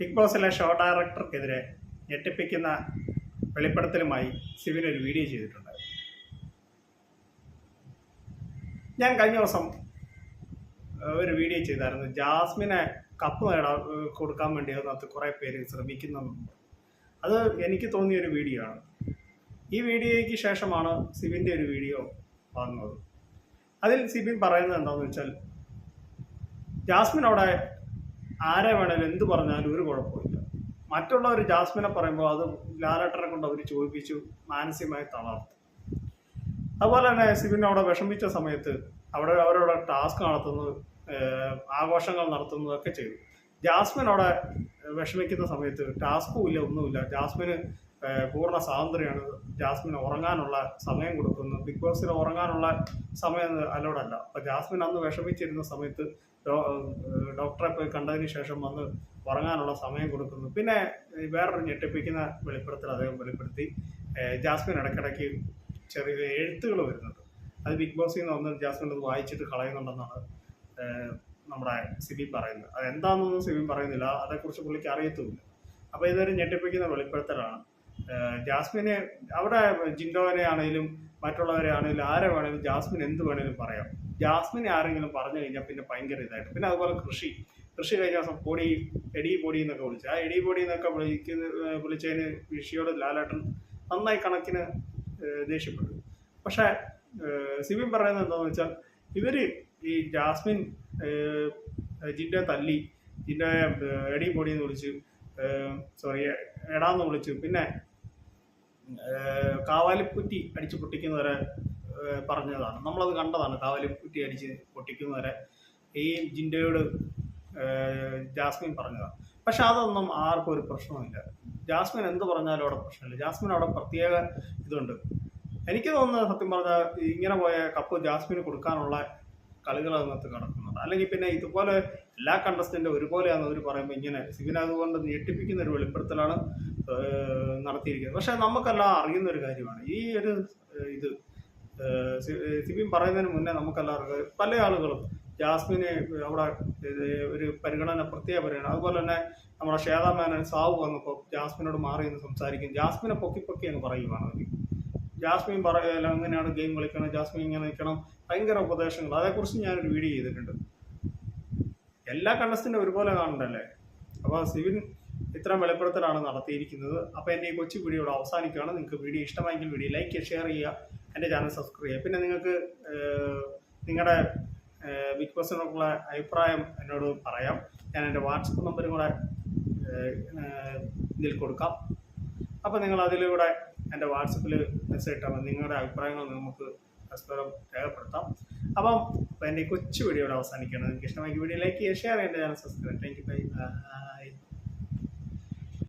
Big ബോസിലെ show ഡയറക്ടർക്കെതിരെ ഞെട്ടിപ്പിക്കുന്ന വെളിപ്പെടുത്തലുമായി സിവിൻ ഒരു video ചെയ്തിട്ടുണ്ട്. ഞാൻ കഴിഞ്ഞ ദിവസം ഒരു വീഡിയോ ചെയ്തായിരുന്നു. ജാസ്മിനെ കപ്പ് നേടാൻ കൊടുക്കാൻ വേണ്ടി അതിനകത്ത് കുറേ പേര് ശ്രമിക്കുന്നുണ്ട്. അത് എനിക്ക് തോന്നിയ ഒരു വീഡിയോ ആണ്. ഈ വീഡിയോയ്ക്ക് ശേഷമാണ് സിബിന്റെ ഒരു വീഡിയോ വന്നത്. അതിൽ സിബിൻ പറയുന്നത് എന്താണെന്ന് വെച്ചാൽ ജാസ്മിൻ അവിടെ ആരെ വേണേലും എന്ത് പറഞ്ഞാലും ഒരു കുഴപ്പമില്ല. മറ്റുള്ളവർ ജാസ്മിനെ പറയുമ്പോൾ അത് ലാലേട്ടനെ കൊണ്ട് അവർ ചോദിപ്പിച്ചു മാനസികമായി തളർന്നു അതുപോലെ തന്നെ സിബിൻ അവിടെ വിഷമിച്ച സമയത്ത് അവിടെ അവരവിടെ ടാസ്ക് നടത്തുന്നത് ആഘോഷങ്ങൾ നടത്തുന്നതൊക്കെ ചെയ്തു. ജാസ്മിൻ അവിടെ വിഷമിക്കുന്ന സമയത്ത് ടാസ്കും ഇല്ല ഒന്നുമില്ല. ജാസ്മിന് പൂർണ സ്വാതന്ത്ര്യമാണ്. ജാസ്മിന് ഉറങ്ങാനുള്ള സമയം കൊടുക്കുന്നത് ബിഗ് ബോസിന് ഉറങ്ങാനുള്ള സമയം അലോടല്ല അപ്പോൾ ജാസ്മിൻ അന്ന് വിഷമിച്ചിരുന്ന സമയത്ത് ഡോക്ടറെ പോയി കണ്ടതിന് ശേഷം വന്ന് ഉറങ്ങാനുള്ള സമയം കൊടുക്കുന്നു. പിന്നെ വേറൊരു ഞെട്ടിപ്പിക്കുന്ന വെളിപ്പെടുത്തൽ അദ്ദേഹം വെളിപ്പെടുത്തി. ജാസ്മിൻ ഇടയ്ക്കിടയ്ക്ക് ചെറിയ എഴുത്തുകൾ വരുന്നുണ്ട്. അത് ബിഗ് ബോസിൽ നിന്ന് വന്ന് ജാസ്മിൻ അത് വായിച്ചിട്ട് കളയുന്നുണ്ടെന്നാണ് നമ്മുടെ സിബി പറയുന്നത്. അത് എന്താണെന്നൊന്നും സിബി പറയുന്നില്ല. അതേക്കുറിച്ച് പുള്ളിക്ക് അറിയത്തുമില്ല. അപ്പോൾ ഇതൊരു ഞെട്ടിപ്പിക്കുന്ന വെളിപ്പെടുത്തലാണ്. ജാസ്മിനെ അവിടെ ജിൻഡോനെ ആണെങ്കിലും മറ്റുള്ളവരെ ആണെങ്കിലും ആരെ വേണമെങ്കിലും ജാസ്മിൻ എന്ത് വേണമെങ്കിലും പറയാം. ജാസ്മിനെ ആരെങ്കിലും പറഞ്ഞു കഴിഞ്ഞാൽ പിന്നെ ഭയങ്കര ഇതായിട്ട്. പിന്നെ അതുപോലെ കൃഷി. കൃഷി കഴിഞ്ഞ ദിവസം പൊടി എടി പൊടി എന്നൊക്കെ വിളിച്ചു. ആ എടി പൊടി എന്നൊക്കെ വിളിക്കുന്ന വിളിച്ചതിന് കൃഷിയോട് ലാലേട്ടൻ നന്നായി കണക്കിന് ദേഷ്യപ്പെട്ടു. പക്ഷേ സിബിൻ പറയുന്നത് എന്താണെന്ന് വെച്ചാൽ ഇവർ ഈ ജാസ്മിൻ ഏഹ്, തല്ലി ജിൻഡെ എടി പൊടി എന്ന് വിളിച്ചു സോറി എടാന്ന് വിളിച്ചു. പിന്നെ കാവാലിപ്പുറ്റി അടിച്ച് പൊട്ടിക്കുന്നവരെ പറഞ്ഞതാണ്. നമ്മളത് കണ്ടതാണ് കാവാലിക്കുറ്റി അടിച്ച് പൊട്ടിക്കുന്നവരെ. ഈ ജിൻഡയോട് ജാസ്മിൻ പറഞ്ഞതാണ് പക്ഷെ അതൊന്നും ആർക്കും ഒരു പ്രശ്നമില്ല ജാസ്മിൻ എന്ത് പറഞ്ഞാലും അവിടെ പ്രശ്നമില്ല. ജാസ്മിൻ അവിടെ പ്രത്യേക ഇതുണ്ട്. എനിക്ക് തോന്നുന്നത് സത്യം പറഞ്ഞാൽ ഇങ്ങനെ പോയ കപ്പ് ജാസ്മിന് കൊടുക്കാനുള്ള കളികൾ അതിനകത്ത് കിടക്കുന്നുണ്ട് അല്ലെങ്കിൽ പിന്നെ ഇതുപോലെ എല്ലാ കണ്ടസ്റ്റന്റും ഒരുപോലെയാണെന്ന് അവർ പറയുമ്പോൾ ഇങ്ങനെ സിബിൻ അതുകൊണ്ട് ഞെട്ടിപ്പിക്കുന്ന ഒരു വെളിപ്പെടുത്തലാണ് നടത്തിയിരിക്കുന്നത്. പക്ഷെ നമുക്കെല്ലാം അറിയുന്ന ഒരു കാര്യമാണ്. ഈ ഒരു ഇത് സിബിൻ പറയുന്നതിന് മുന്നേ നമുക്കെല്ലാവർക്കും പല ആളുകളും ജാസ്മിനെ അവിടെ ഒരു പരിഗണന പ്രത്യേക പരിഗണന. അതുപോലെ തന്നെ നമ്മുടെ ശ്വേതാ മേനൻ സാവു വന്നപ്പോൾ ജാസ്മിനോട് മാറി എന്ന് സംസാരിക്കും. ജാസ്മിനെ പൊക്കി പൊക്കി എന്ന് പറയുകയാണ് അവർ ജാസ്മിൻ പറയല എങ്ങനെയാണ് ഗെയിം കളിക്കണം ജാസ്മിൻ ഇങ്ങനെ നിൽക്കണം ഭയങ്കര ഉപദേശങ്ങൾ. അതേക്കുറിച്ച് ഞാനൊരു വീഡിയോ ചെയ്തിട്ടുണ്ട്. എല്ലാ കണ്ടസ്റ്റിന്റെ ഒരുപോലെ കാണണ്ടല്ലേ? അപ്പോൾ സിവിൻ ഇത്തരം വെളിപ്പെടുത്തലാണ് നടത്തിയിരിക്കുന്നത്. അപ്പോൾ എന്റെ ഈ കൊച്ചു വീഡിയോ ഇവിടെ അവസാനിക്കുകയാണ്. നിങ്ങൾക്ക് വീഡിയോ ഇഷ്ടമായെങ്കിൽ വീഡിയോ ലൈക്ക് ചെയ്യുക ഷെയർ ചെയ്യുക എന്റെ ചാനൽ സബ്സ്ക്രൈബ് ചെയ്യുക. പിന്നെ നിങ്ങൾക്ക് നിങ്ങളുടെ ബിഗ് ബോസിനോടുള്ള അഭിപ്രായം എന്നോട് പറയാം. ഞാൻ എന്റെ വാട്സപ്പ് നമ്പറും കൂടെ ഇതിൽ കൊടുക്കാം. അപ്പോൾ നിങ്ങൾ അതിലൂടെ എന്റെ വാട്സപ്പിൽ മെസ്സേജ് ഇട്ടാൽ മതി. നിങ്ങളുടെ അഭിപ്രായങ്ങൾ നമുക്ക് പരസ്പരം രേഖപ്പെടുത്താം. അപ്പം എന്റെ കൊച്ചു വീഡിയോ ഇവിടെ അവസാനിക്കുകയാണ്. നിങ്ങൾക്ക് ഇഷ്ടമായി വീഡിയോ ലൈക്ക് ചെയ്യുക ഷെയർ ചെയ്യേണ്ട channel subscribe thank you bye bye